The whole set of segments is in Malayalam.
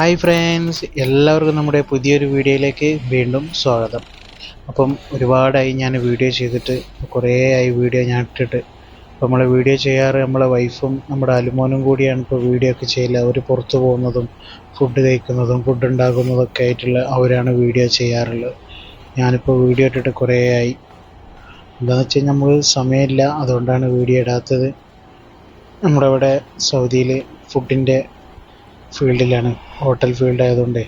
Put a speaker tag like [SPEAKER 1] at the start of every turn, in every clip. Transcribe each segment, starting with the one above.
[SPEAKER 1] ഹായ് ഫ്രണ്ട്സ് എല്ലാവർക്കും നമ്മുടെ പുതിയൊരു വീഡിയോയിലേക്ക് വീണ്ടും സ്വാഗതം. അപ്പം ഒരുപാടായി ഞാൻ വീഡിയോ ചെയ്തിട്ട് കുറേ ആയി വീഡിയോ ഞാൻ ഇട്ടിട്ട്. അപ്പോൾ നമ്മൾ വീഡിയോ ചെയ്യാറ് നമ്മളെ വൈഫും നമ്മുടെ അലുമോനും കൂടിയാണ് ഇപ്പോൾ വീഡിയോ ഒക്കെ ചെയ്യില്ല അവർ പുറത്തു പോകുന്നതും ഫുഡ് കഴിക്കുന്നതും ഫുഡ് ഉണ്ടാക്കുന്നതൊക്കെ ആയിട്ടുള്ള അവരാണ് വീഡിയോ ചെയ്യാറുള്ളത്. ഞാനിപ്പോൾ വീഡിയോ ഇട്ടിട്ട് കുറേ ആയി എന്താണെന്ന് വെച്ച് കഴിഞ്ഞാൽ നമുക്ക് സമയമില്ല അതുകൊണ്ടാണ് വീഡിയോ ഇടാത്തത്. നമ്മുടെ ഇവിടെ സൗദിയിൽ ഫുഡിന്റെ ഫീൽഡിലാണ്. ഹോട്ടൽ ഫീൽഡ് ആയതുകൊണ്ട്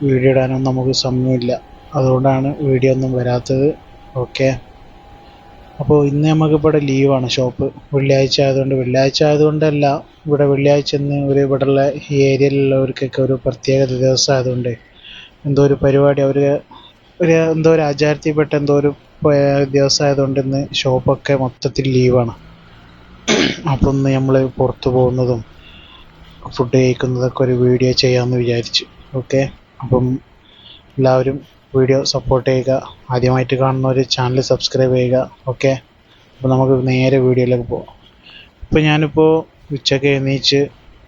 [SPEAKER 1] വീഡിയോ ഇടാനൊന്നും നമുക്ക് സമയമില്ല. അതുകൊണ്ടാണ് വീഡിയോ ഒന്നും വരാത്തത്. ഓക്കെ. അപ്പോൾ ഇന്ന് നമുക്ക് ഇവിടെ ലീവാണ് ഷോപ്പ്. വെള്ളിയാഴ്ച ആയതുകൊണ്ട് വെള്ളിയാഴ്ച ആയതുകൊണ്ടല്ല ഇവിടെ വെള്ളിയാഴ്ച ഇന്ന് ഒരു ഇവിടെയുള്ള ഈ ഏരിയയിലുള്ളവർക്കൊക്കെ ഒരു പ്രത്യേക ദിവസം ആയതുകൊണ്ട് എന്തോ ഒരു പരിപാടി അവർ ഒരു എന്തോ ഒരു ആചാരത്തിൽപ്പെട്ട എന്തോ ഒരു ദിവസം ആയതുകൊണ്ട് ഇന്ന് ഷോപ്പൊക്കെ മൊത്തത്തിൽ ലീവാണ്. അപ്പോൾ ഇന്ന് നമ്മൾ പുറത്തു പോകുന്നതും ഫുഡ് കഴിക്കുന്നതൊക്കെ ഒരു വീഡിയോ ചെയ്യാമെന്ന് വിചാരിച്ചു. ഓക്കെ അപ്പം എല്ലാവരും വീഡിയോ സപ്പോർട്ട് ചെയ്യുക. ആദ്യമായിട്ട് കാണുന്ന ഒരു ചാനൽ സബ്സ്ക്രൈബ് ചെയ്യുക. ഓക്കെ അപ്പോൾ നമുക്ക് നേരെ വീഡിയോയിലേക്ക് പോകാം ഇപ്പോൾ ഞാനിപ്പോൾ ഉച്ചയ്ക്ക് എണീച്ച്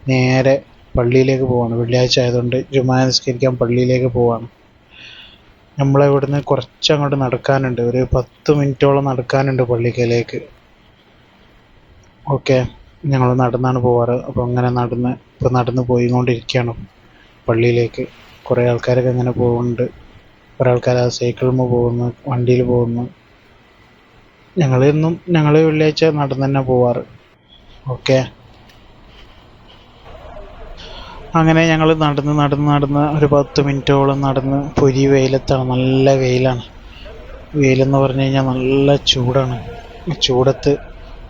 [SPEAKER 1] നേരെ പള്ളിയിലേക്ക് പോവാണ്. വെള്ളിയാഴ്ച ആയതുകൊണ്ട് ജുമാ നിസ്കരിക്കാൻ പള്ളിയിലേക്ക് പോവാണ്. നമ്മളെ ഇവിടുന്ന് കുറച്ചങ്ങോട്ട് നടക്കാനുണ്ട്. ഒരു പത്ത് മിനിറ്റോളം നടക്കാനുണ്ട് പള്ളിക്കലേക്ക്. ഓക്കെ ഞങ്ങൾ നടന്നാണ് പോവാറ്. അപ്പോൾ അങ്ങനെ നടന്ന് ഇപ്പോൾ നടന്ന് പോയിക്കൊണ്ടിരിക്കുകയാണ് പള്ളിയിലേക്ക്. കുറേ ആൾക്കാരൊക്കെ അങ്ങനെ പോകുന്നുണ്ട് കുറേ ആൾക്കാർ ആ സൈക്കിളിൽ പോകുന്നു വണ്ടിയിൽ പോകുന്നു. ഞങ്ങൾ എന്നും ഞങ്ങൾ വെള്ളിയാഴ്ച നടന്ന് തന്നെ പോവാറ്. ഓക്കെ. അങ്ങനെ ഞങ്ങൾ നടന്ന് നടന്ന് നടന്ന് ഒരു പത്ത് മിനിറ്റോളം നടന്ന് പൊരി വെയിലത്താണ്. നല്ല വെയിലാണ്. വെയിലെന്ന് പറഞ്ഞു കഴിഞ്ഞാൽ നല്ല ചൂടാണ്. ചൂടത്ത്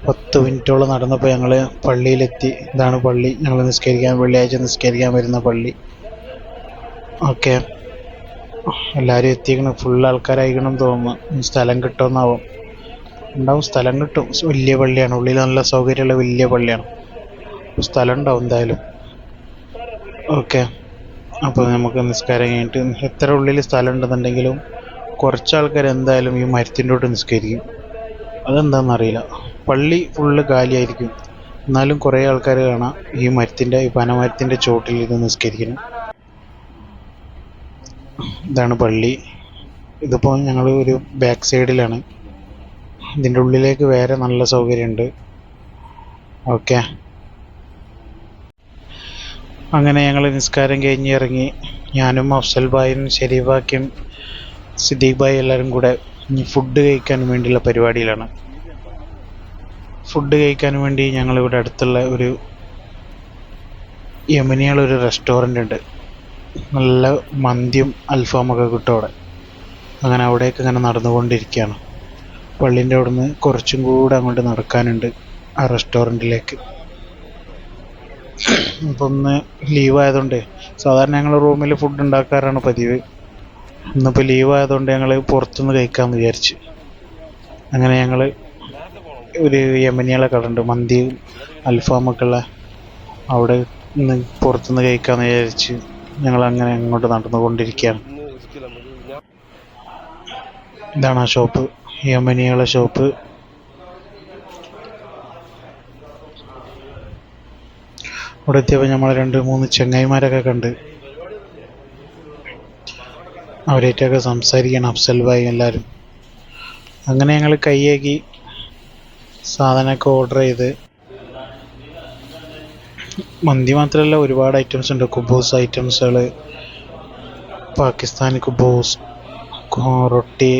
[SPEAKER 1] പത്ത് മിനിറ്റോളം നടന്നപ്പോൾ ഞങ്ങൾ പള്ളിയിലെത്തി. ഇതാണ് പള്ളി. ഞങ്ങൾ നിസ്കരിക്കാൻ വെള്ളിയാഴ്ച നിസ്കരിക്കാൻ വരുന്ന പള്ളി. ഓക്കെ. എല്ലാവരും എത്തിക്കണം. ഫുൾ ആൾക്കാരായിരിക്കണം തോന്നുന്നു. സ്ഥലം കിട്ടുമെന്നാവും. ഉണ്ടാവും. സ്ഥലം കിട്ടും. വലിയ പള്ളിയാണ്. ഉള്ളിൽ നല്ല സൗകര്യമുള്ള വലിയ പള്ളിയാണ്. സ്ഥലം ഉണ്ടാവും എന്തായാലും. ഓക്കെ. അപ്പോൾ നമുക്ക് നിസ്കാരം കഴിഞ്ഞിട്ട് എത്ര ഉള്ളിൽ സ്ഥലം ഉണ്ടെന്നുണ്ടെങ്കിലും കുറച്ച് ആൾക്കാർ എന്തായാലും ഈ മരത്തിന്റെ തൊട്ട് നിസ്കരിക്കും. അതെന്താണെന്നറിയില്ല പള്ളി ഫുള്ള് കാലിയായിരിക്കും. എന്നാലും കുറേ ആൾക്കാർ കാണാം ഈ മരത്തിന്റെ ഈ പനമരത്തിന്റെ ചോട്ടിൽ ഇത് നിസ്കരിക്കണം ഇതാണ് പള്ളി. ഇതിപ്പോൾ ഞങ്ങൾ ഒരു ബാക്ക് സൈഡിലാണ് ഇതിന്റെ ഉള്ളിലേക്ക് വേറെ നല്ല സൗകര്യമുണ്ട്. ഓക്കെ. അങ്ങനെ ഞങ്ങൾ നിസ്കാരം കഴിഞ്ഞിറങ്ങി ഞാനും അഫ്സൽ ഭായും ഷെരീഫാക്കിയും സിദ്ദീഖ് ഭായി എല്ലാവരും കൂടെ ഫുഡ് കഴിക്കാൻ വേണ്ടിയുള്ള പരിപാടിയിലാണ്. ഫുഡ് കഴിക്കാൻ വേണ്ടി ഞങ്ങൾ ഇവിടെ അടുത്തുള്ള ഒരു യമനിയുള്ള ഒരു റെസ്റ്റോറന്റ് ഉണ്ട്. നല്ല മന്തിയും അൽഫാമൊക്കെ കിട്ടും അവിടെ. അങ്ങനെ അവിടേക്ക് ഇങ്ങനെ നടന്നുകൊണ്ടിരിക്കുകയാണ്. പള്ളിന്റെ അവിടുന്ന് കുറച്ചും കൂടെ അങ്ങോട്ട് നടക്കാനുണ്ട് ആ റെസ്റ്റോറന്റിലേക്ക് ഇപ്പം ഒന്ന് ലീവ് ആയതുകൊണ്ട് സാധാരണ ഞങ്ങൾ റൂമിൽ ഫുഡ് ഉണ്ടാക്കാറാണ് പതിവ്. ഇന്നിപ്പോൾ ലീവ് ആയതുകൊണ്ട് ഞങ്ങൾ പുറത്തുനിന്ന് കഴിക്കാൻ വിചാരിച്ചു. അങ്ങനെ ഞങ്ങൾ ഒരു യമനികളെ കട ഉണ്ട് മന്തി അൽഫാമൊക്കെ ഉള്ള അവിടെ നിന്ന് പുറത്തുനിന്ന് കഴിക്കാമെന്ന് വിചാരിച്ച് ഞങ്ങൾ അങ്ങനെ അങ്ങോട്ട് നടന്നുകൊണ്ടിരിക്കുകയാണ്. ഇതാണ് ആ ഷോപ്പ് യമനികളെ ഷോപ്പ് അവിടെ എത്തിയപ്പോൾ നമ്മൾ രണ്ട് മൂന്ന് ചെങ്ങായിമാരൊക്കെ കണ്ട് അവരായിട്ടൊക്കെ സംസാരിക്കണം അഫ്സൽ ഭായി എല്ലാവരും അങ്ങനെ ഞങ്ങൾ കൈയാക്കി സാധനമൊക്കെ ഓർഡർ ചെയ്ത്. മന്തി മാത്രമല്ല ഒരുപാട് ഐറ്റംസ് ഉണ്ട്. കുബൂസ് ഐറ്റംസുകൾ പാകിസ്ഥാനി കുബൂസ് റൊട്ടി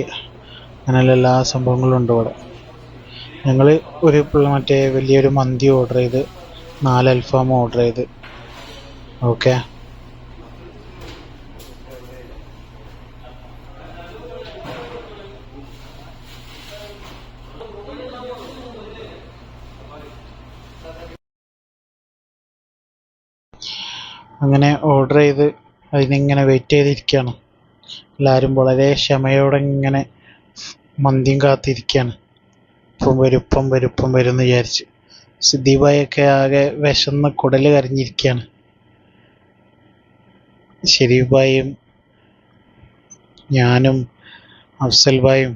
[SPEAKER 1] അങ്ങനെയുള്ള എല്ലാ സംഭവങ്ങളും ഉണ്ട് ഇവിടെ. ഞങ്ങൾ ഒരു മറ്റേ വലിയൊരു മന്തി ഓർഡർ ചെയ്ത് നാല് അൽഫാം ഓർഡർ ചെയ്ത്. ഓക്കെ അങ്ങനെ ഓർഡർ ചെയ്ത് അതിനിങ്ങനെ വെയിറ്റ് ചെയ്തിരിക്കുകയാണ്. എല്ലാവരും വളരെ ക്ഷമയോടെ ഇങ്ങനെ മന്തിയും കാത്തിരിക്കുകയാണ്. ഇപ്പം വരും ഇപ്പം വരും ഇപ്പം വരും എന്ന് വിചാരിച്ച് സിദ്ദീഖായൊക്കെ ആകെ വിശന്ന് കുടൽ കരഞ്ഞിരിക്കുകയാണ്. ഷെരീഫ് ഭായിയും ഞാനും അഫ്സൽ ഭായും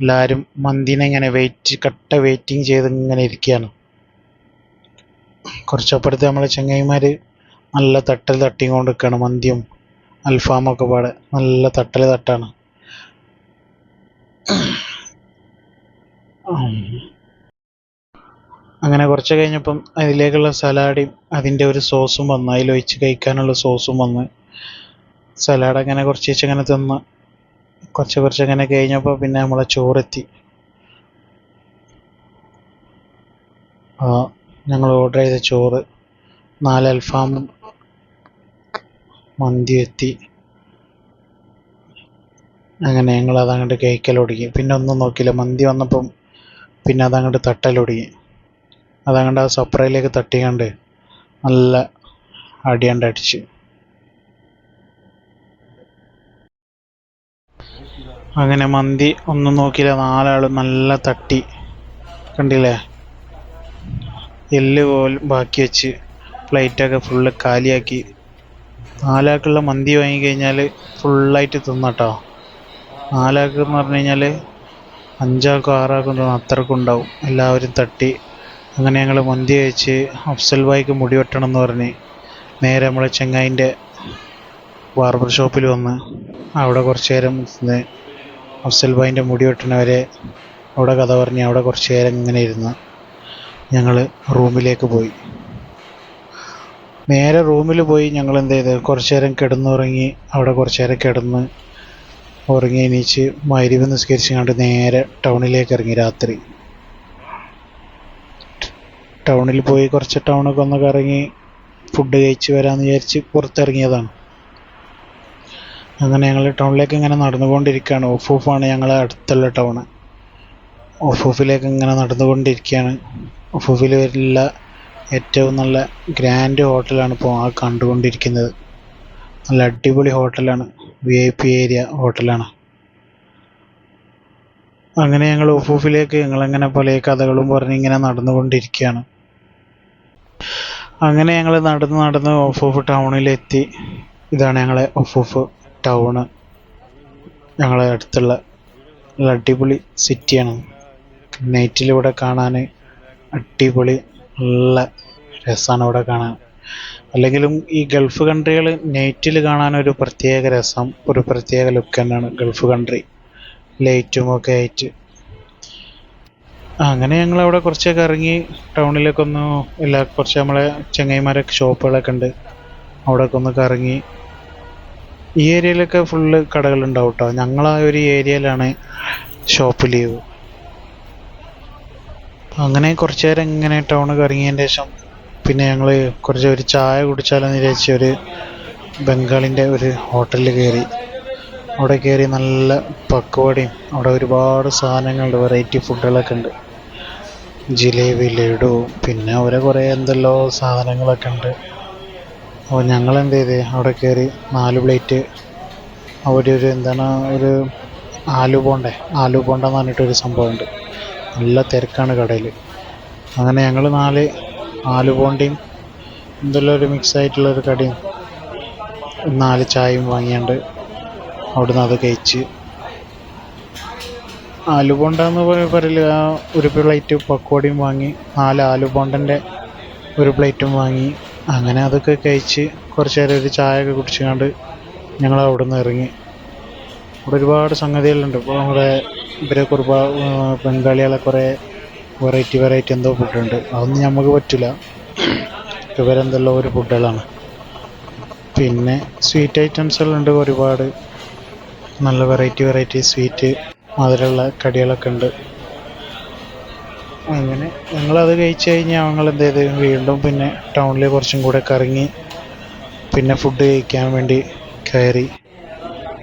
[SPEAKER 1] എല്ലാവരും മന്തിനെ ഇങ്ങനെ വെയിറ്റ് കട്ട വെയിറ്റിംഗ് ചെയ്ത് ഇങ്ങനെ ഇരിക്കുകയാണ്. കുറച്ചപ്പുറത്ത് നമ്മളെ ചങ്ങായിമാർ നല്ല തട്ടൽ തട്ടിക്കൊണ്ട് നിൽക്കുകയാണ് മന്തിയും അൽഫാമൊക്കെ പാടെ. നല്ല തട്ടൽ തട്ടാണ്. അങ്ങനെ കുറച്ച് കഴിഞ്ഞപ്പം അതിലേക്കുള്ള സലാഡും അതിന്റെ ഒരു സോസും വന്നു. അതിലൊഴിച്ച് കഴിക്കാനുള്ള സോസും വന്ന്. സലാഡ് അങ്ങനെ കുറച്ച് വെച്ച് അങ്ങനെ തിന്ന്. കുറച്ച് കുറച്ച് അങ്ങനെ കഴിഞ്ഞപ്പോൾ പിന്നെ നമ്മളെ ചോറെത്തി. ഞങ്ങൾ ഓർഡർ ചെയ്ത ചോറ് നാല് അൽഫാമും മന്തി എത്തി അങ്ങനെ ഞങ്ങൾ അതങ്ങോട്ട് കഴിക്കൽ തുടങ്ങി പിന്നെ ഒന്നും നോക്കിയില്ല. മന്തി വന്നപ്പം പിന്നെ അതങ്ങോട്ട് തട്ടലൊടുങ്ങി. അതങ്ങോട്ട് ആ സപ്രയിലേക്ക് തട്ടിക്കണ്ട് നല്ല അടിയണ്ട് അടിച്ച്. അങ്ങനെ മന്തി ഒന്നും നോക്കിയില്ല. നാലാളും നല്ല തട്ടി. കണ്ടില്ലേ? എല്ല് പോലും ബാക്കി വെച്ച് പ്ലേറ്റൊക്കെ ഫുള്ള് കാലിയാക്കി. നാലാൾക്കുള്ള മന്തി വാങ്ങിക്കഴിഞ്ഞാൽ ഫുള്ളായിട്ട് തിന്നട്ടോ. നാലാക്ക് എന്ന് പറഞ്ഞു കഴിഞ്ഞാൽ അഞ്ചാക്കും ആറാക്കും തിന്നാം അത്രക്കും ഉണ്ടാവും. എല്ലാവരും തട്ടി. അങ്ങനെ ഞങ്ങൾ മന്തി കഴിച്ച് അഫ്സൽ ഭായിക്ക് മുടി വെട്ടണം എന്ന് പറഞ്ഞ് നേരെ നമ്മളെ ചെങ്ങായിന്റെ ബാർബർ ഷോപ്പിൽ വന്ന് അവിടെ കുറച്ച് നേരം നിന്ന് അഫ്സൽ ബായിന്റെ മുടി വെട്ടണവരെ അവിടെ കഥ പറഞ്ഞ് അവിടെ കുറച്ച് നേരം ഇങ്ങനെ ഇരുന്ന് ഞങ്ങൾ റൂമിലേക്ക് പോയി. നേരെ റൂമിൽ പോയി ഞങ്ങൾ എന്ത് ചെയ്ത്? കുറച്ച് നേരം കിടന്നുറങ്ങി അവിടെ കുറച്ച് നേരം കിടന്ന് ഉറങ്ങി എണീച്ച് മരുവ് നിസ്കരിച്ച് കണ്ട് നേരെ ടൗണിലേക്ക് ഇറങ്ങി രാത്രി. ടൗണിൽ പോയി കുറച്ച് ടൗണൊക്കെ ഒന്ന് കറങ്ങി ഫുഡ് കഴിച്ച് വരാമെന്ന് വിചാരിച്ച് പുറത്തിറങ്ങിയതാണ്. അങ്ങനെ ഞങ്ങൾ ടൗണിലേക്ക് ഇങ്ങനെ നടന്നുകൊണ്ടിരിക്കുകയാണ്. ഓഫ് ഓഫാണ് ഞങ്ങളെ അടുത്തുള്ള ടൗണ്. ഓഫ് ഓഫിലേക്ക് ഇങ്ങനെ നടന്നുകൊണ്ടിരിക്കുകയാണ്. ഓഫ് ഓഫിൽ വരില്ല ഏറ്റവും നല്ല ഗ്രാൻഡ് ഹോട്ടലാണ് ഇപ്പോൾ ആ കണ്ടുകൊണ്ടിരിക്കുന്നത്. നല്ല അടിപൊളി ഹോട്ടലാണ് വി ഐ പി ഏരിയ ഹോട്ടലാണ് അങ്ങനെ ഞങ്ങൾ ഒഫൂഫിലേക്ക് ഞങ്ങളങ്ങനെ പല കഥകളും പറഞ്ഞ് ഇങ്ങനെ നടന്നുകൊണ്ടിരിക്കുകയാണ്. അങ്ങനെ ഞങ്ങൾ നടന്ന് നടന്ന് ഒഫൂഫ് ടൗണിലെത്തി. ഇതാണ് ഞങ്ങളെ ഒഫൂഫ് ടൗണ്. ഞങ്ങളെ അടുത്തുള്ള അടിപൊളി സിറ്റിയാണ് നൈറ്റിലൂടെ കാണാൻ അടിപൊളി നല്ല രസമാണ് അവിടെ കാണാൻ. അല്ലെങ്കിലും ഈ ഗൾഫ് കൺട്രികൾ നൈറ്റിൽ കാണാൻ ഒരു പ്രത്യേക രസം ഒരു പ്രത്യേക ലുക്ക് തന്നെയാണ് ഗൾഫ് കൺട്രി. ലൈറ്റും ഒക്കെ ആയിട്ട്. അങ്ങനെ ഞങ്ങൾ അവിടെ കുറച്ചൊക്കെ ഇറങ്ങി ടൗണിലേക്ക് ഒന്ന് എല്ലാ കുറച്ച് നമ്മളെ ചങ്ങായിമാരൊക്കെ ഷോപ്പുകളൊക്കെ ഉണ്ട്. അവിടെയൊക്കെ ഒന്ന് കറങ്ങി. ഈ ഏരിയയിലൊക്കെ ഫുള്ള് കടകളുണ്ടാവും കേട്ടോ ഞങ്ങൾ ആ ഒരു ഏരിയയിലാണ് ഷോപ്പ് ലീവ് അങ്ങനെ കുറച്ച് നേരം ഇങ്ങനെ ടൗൺ കറങ്ങിയതിന് ശേഷം പിന്നെ ഞങ്ങൾ കുറച്ച് ഒരു ചായ കുടിച്ചാലെന്ന് വിചാരിച്ച് ഒരു ബംഗാളിന്റെ ഒരു ഹോട്ടലിൽ കയറി അവിടെ കയറി നല്ല പക്വടയും അവിടെ ഒരുപാട് സാധനങ്ങളുണ്ട് വെറൈറ്റി ഫുഡുകളൊക്കെ ഉണ്ട്. ജിലേബി ലഡു പിന്നെ അവരെ കുറേ എന്തെല്ലോ സാധനങ്ങളൊക്കെ ഉണ്ട്. അപ്പോൾ ഞങ്ങൾ എന്ത് ചെയ്ത് അവിടെ കയറി നാല് പ്ലേറ്റ് അവിടെ ഒരു എന്താണ് ഒരു ആലു ബോണ്ട ആലു പോണ്ടെന്ന് പറഞ്ഞിട്ടൊരു സംഭവമുണ്ട് നല്ല തിരക്കാണ് കടയിൽ അങ്ങനെ ഞങ്ങൾ നാല് ആലു ബോണ്ടയും എന്തെല്ലാം ഒരു മിക്സ് ആയിട്ടുള്ളൊരു കടയും നാല് ചായയും വാങ്ങിയാണ്ട് അവിടുന്ന് അത് കഴിച്ച്. ആലു ബോണ്ട എന്ന് പറ- പറയൽ ആ ഒരു പ്ലേറ്റ് പക്കോടിയും വാങ്ങി നാല് ആലു ബോണ്ടന്റെ ഒരു പ്ലേറ്റും വാങ്ങി. അങ്ങനെ അതൊക്കെ കഴിച്ച് കുറച്ച് നേരം ഒരു ചായ ഒക്കെ കുടിച്ചുകൊണ്ട് ഞങ്ങൾ അവിടുന്ന് ഇറങ്ങി. ഇവിടെ ഒരുപാട് സംഗതികളുണ്ട്. ഇപ്പോൾ നമ്മുടെ ഇവരെ കുർബ ബംഗാളികളെ കുറേ വെറൈറ്റി വെറൈറ്റി എന്തോ ഫുഡുണ്ട് അതൊന്നും നമുക്ക് പറ്റില്ല ഇവരെന്തെല്ലോ ഒരു ഫുഡുകളാണ് പിന്നെ സ്വീറ്റ് ഐറ്റംസുകളുണ്ട് ഒരുപാട്. നല്ല വെറൈറ്റി വെറൈറ്റി സ്വീറ്റ് മധുരമുള്ള കടികളൊക്കെ ഉണ്ട്. അങ്ങനെ ഞങ്ങളത് കഴിച്ച് കഴിഞ്ഞാൽ ഞങ്ങൾ എന്ത് ചെയ്ത്? വീണ്ടും പിന്നെ ടൗണിൽ കുറച്ചും കൂടെ കറങ്ങി പിന്നെ ഫുഡ് കഴിക്കാൻ വേണ്ടി കയറി.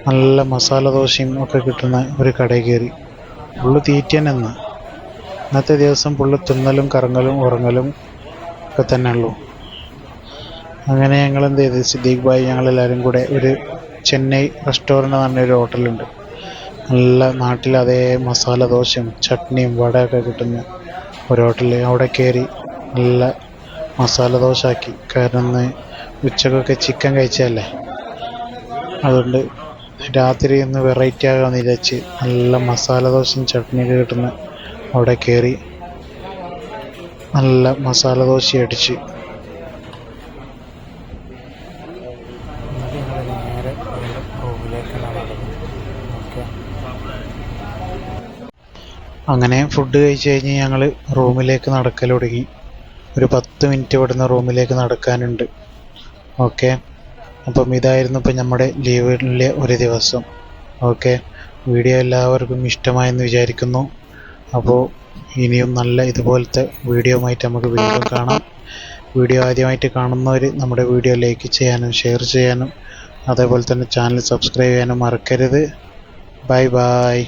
[SPEAKER 1] നല്ല മസാല ദോശയും ഒക്കെ കിട്ടുന്ന ഒരു കടയിൽ കയറി. ഫുള്ള് തീറ്റ തന്നെ ഇന്ന് ഇന്നത്തെ ദിവസം ഫുള്ള് തിന്നലും കറങ്ങലും ഉറങ്ങലും ഒക്കെ തന്നെ ഉള്ളൂ. അങ്ങനെ ഞങ്ങൾ എന്ത് ചെയ്ത്? സിദ്ദീഖ് ഭായി ഞങ്ങളെല്ലാവരും കൂടെ ഒരു ചെന്നൈ റെസ്റ്റോറന്റ് എന്ന് പറഞ്ഞൊരു ഹോട്ടലുണ്ട് നല്ല നാട്ടിൽ അതേ മസാല ദോശയും ചട്നിയും വടയൊക്കെ കിട്ടുന്ന ഒരു ഹോട്ടലിൽ അവിടെ കയറി നല്ല മസാല ദോശ ആക്കി. കാരണം ഉച്ചക്കൊക്കെ ചിക്കൻ കഴിച്ചതല്ലേ? അതുകൊണ്ട് രാത്രി ഒന്ന് വെറൈറ്റി ആകാൻ വിചാരിച്ച് നല്ല മസാല ദോശയും ചട്നിയൊക്കെ കിട്ടുന്ന. അവിടെ കയറി നല്ല മസാല ദോശ അടിച്ച്. അങ്ങനെ ഫുഡ് കഴിച്ച് കഴിഞ്ഞ് ഞങ്ങൾ റൂമിലേക്ക് നടക്കൽ തുടങ്ങി. ഒരു പത്ത് മിനിറ്റ് ഇവിടുന്ന് റൂമിലേക്ക് നടക്കാനുണ്ട്. ഓക്കെ അപ്പം ഇതായിരുന്നു ഇപ്പം നമ്മുടെ ലീവിലെ ഒരു ദിവസം. ഓക്കെ. വീഡിയോ എല്ലാവർക്കും ഇഷ്ടമായെന്ന് വിചാരിക്കുന്നു. അപ്പോൾ ഇനിയും നല്ല ഇതുപോലത്തെ വീഡിയോ ആയിട്ട് നമുക്ക് വീണ്ടും കാണാം. വീഡിയോ ആദ്യമായിട്ട് കാണുന്നവർ നമ്മുടെ വീഡിയോ ലൈക്ക് ചെയ്യാനും ഷെയർ ചെയ്യാനും അതേപോലെ തന്നെ ചാനൽ സബ്സ്ക്രൈബ് ചെയ്യാനും മറക്കരുത്. Bye bye.